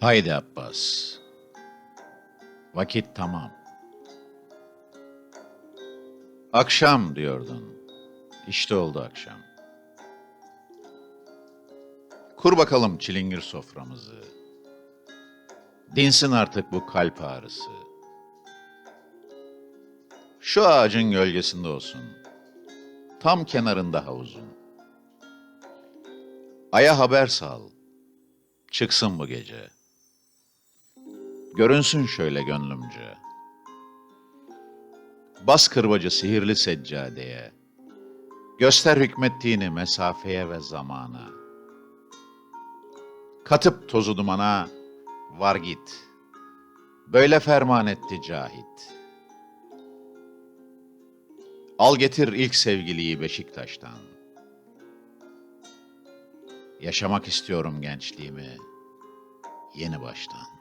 Haydi Abbas. Vakit tamam. Akşam diyordun. İşte oldu akşam. Kur bakalım çilingir soframızı. Dinsin artık bu kalp ağrısı. Şu ağacın gölgesinde olsun. Tam kenarında havuzun. Aya haber sal. Çıksın bu gece. Görünsün şöyle gönlümce. Bas kırbacı sihirli seccadeye. Göster hükmettiğini mesafeye ve zamana. Katıp tozu dumana, var git. Böyle ferman etti Cahit. Al getir ilk sevgiliyi Beşiktaş'tan. Yaşamak istiyorum gençliğimi yeni baştan.